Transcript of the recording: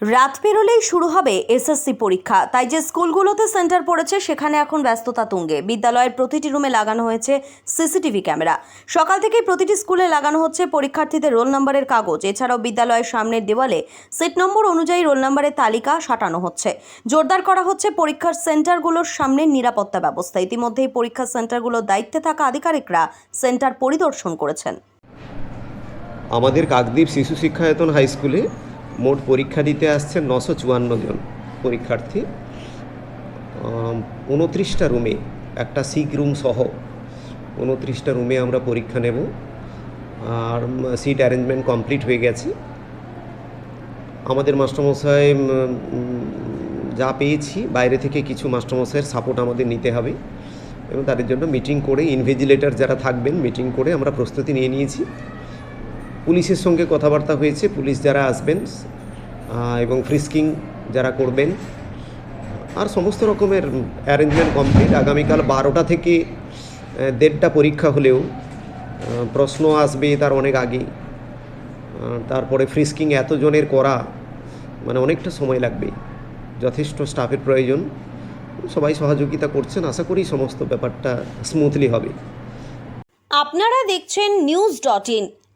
রাত পেরোলেই শুরু হবে এসএসসি পরীক্ষা। তাই যে স্কুলগুলোতে সেন্টার পড়েছে, সেখানে এখন ব্যস্ততা তুঙ্গে। বিদ্যালয়ের প্রতিটি রুমে লাগানো হয়েছে সিসিটিভি ক্যামেরা সকাল থেকেই প্রতিটি স্কুলে লাগানো হচ্ছে পরীক্ষার্থীদের রোল নম্বরের কাগজ। এছাড়াও বিদ্যালয়ের সামনের দেওয়ালে সিট নম্বর অনুযায়ী রোল নম্বরের তালিকা সাঁটানো হচ্ছে। জোরদার করা হচ্ছে পরীক্ষার সেন্টারগুলোর সামনে নিরাপত্তা ব্যবস্থা। ইতিমধ্যেই পরীক্ষা সেন্টারগুলোর দায়িত্বে থাকা আধিকারিকরা সেন্টার পরিদর্শন করেছেন। আমাদের কাকদ্বীপ শিশু শিক্ষায়তন হাই স্কুলে মোট পরীক্ষা দিতে আসছেন নশো চুয়ান্ন জন পরীক্ষার্থী। উনত্রিশটা রুমে, একটা সিক রুম সহ উনত্রিশটা রুমে আমরা পরীক্ষা নেব। আর সিট অ্যারেঞ্জমেন্ট কমপ্লিট হয়ে গেছে। আমাদের মাস্টারমশাই যা পেয়েছি, বাইরে থেকে কিছু মাস্টারমশাইয়ের সাপোর্ট আমাদের নিতে হবে। এবং তাদের জন্য মিটিং করে, ইনভিজিলেটর যারা থাকবেন, মিটিং করে আমরা প্রস্তুতি নিয়ে নিয়েছি। পুলিশের সঙ্গে কথাবার্তা হয়েছে। পুলিশ যারা আসবেন এবং ফ্রিস্কিং যারা করবেন, আর সমস্ত রকমের অ্যারেঞ্জমেন্ট কমপ্লিট। আগামীকাল বারোটা থেকে দেড়টা পরীক্ষা হলেও প্রশ্ন আসবে তার অনেক আগে তারপরে ফ্রিস্কিং এতজনের করা মানে অনেকটা সময় লাগবে। যথেষ্ট স্টাফের প্রয়োজন। সবাই সহযোগিতা করছেন। আশা করি সমস্ত ব্যাপারটা স্মুথলি হবে। আপনারা দেখছেন নিউজ ডট ইন